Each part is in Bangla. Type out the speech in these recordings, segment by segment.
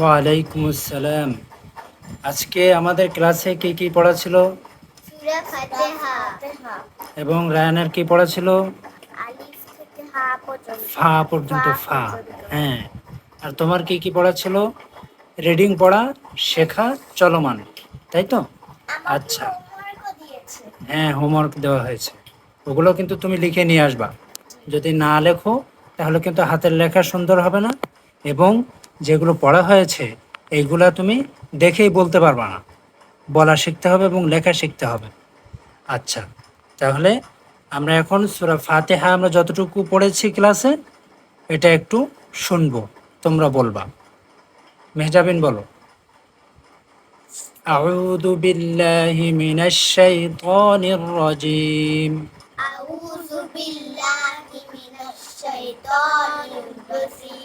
ওয়ালাইকুম আসসালাম আজকে আমাদের ক্লাসে কি কি পড়া ছিল? এবং রায়ানের কি পড়া ছিল? ফা পর্যন্ত ফা হ্যাঁ। আর তোমার কি কি পড়া ছিল? রিডিং পড়া শেখা চলমান। তাই তো? আচ্ছা। হ্যাঁ হোমওয়ার্ক দেওয়া হয়েছে। ওগুলো কিন্তু তুমি লিখে নিয়ে আসবা। যদি না লেখো তাহলে কিন্তু হাতের লেখা সুন্দর হবে না। এবং যেগুলো পড়া হয়েছে এইগুলা তুমি দেখেই বলতে পারবা না বলা শিখতে হবে এবং লেখা শিখতে হবে আচ্ছা তাহলে আমরা এখন সুরা ফাতেহা আমরা যতটুকু পড়েছি ক্লাসে এটা একটু শুনবো তোমরা বলবা মেহজাবিন বলো أعوذ بالله من الشيطان الرجيم আউযু বিল্লাহি মিনাশ শাইতানির রাজীম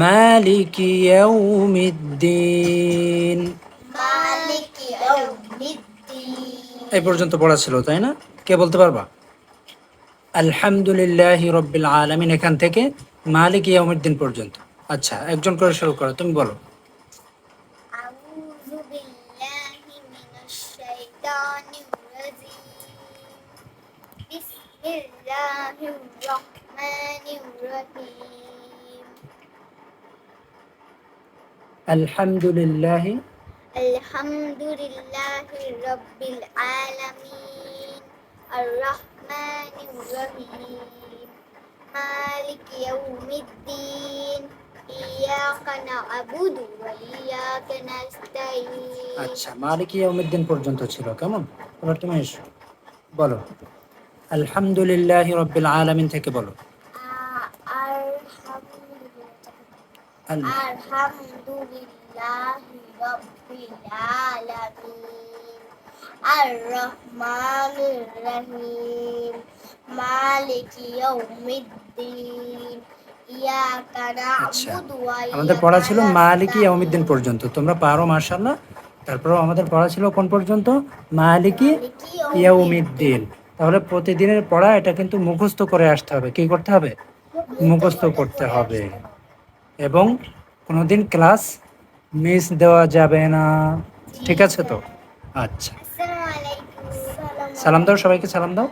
مالك يوم الدين মালিক ইয়াউমিদ্দিন এই পর্যন্ত পড়া ছিল তাই না কে বলতে পারবা আলহামদুলিল্লাহ রব্বিল আলমিন এখান থেকে মালিক ইয়ামুদ্দিন পর্যন্ত আচ্ছা একজন করে শুরু করো তুমি বলো أعوذ بالله من الشيطان الرجيم بسم الله الرحمن الرحيم আলহামদুলিল্লাহি। আলহামদুলিল্লাহি রব্বিল আলামিন আর রহমানির রহিম মালিক ইয়াউমিদ্দিন ইয়াকা না'বুদু ওয়া ইয়াকা নাস্তাইন। আচ্ছা মালিক ইয়াউমিদ্দিন পর্যন্ত ছিল কেমন? এবার তুমি বলো। আলহামদুলিল্লাহি রব্বিল আলামিন থেকে বলো। আলহামদুলিল্লাহি রাব্বিল আলামিন আর রহমানির রহিম মালিকি ইয়াউমিদ্দিন আচ্ছা আমাদের পড়া ছিল মালিকি নাস্তাইন। পর্যন্ত। তোমরা পারো মার্শাল্লাহ তারপরেও আমাদের পড়া ছিল কোন পর্যন্ত? মালিকি মালিকি ইয়াউমিদ্দিন। তাহলে প্রতিদিনের পড়া এটা কিন্তু মুখস্থ করে আসতে হবে। কি করতে হবে? মুখস্থ করতে হবে। এবং কোনোদিন ক্লাস মিস দেওয়া যাবে না। ঠিক আছে তো? আচ্ছা। সালাম দাও সবাইকে সালাম দাও।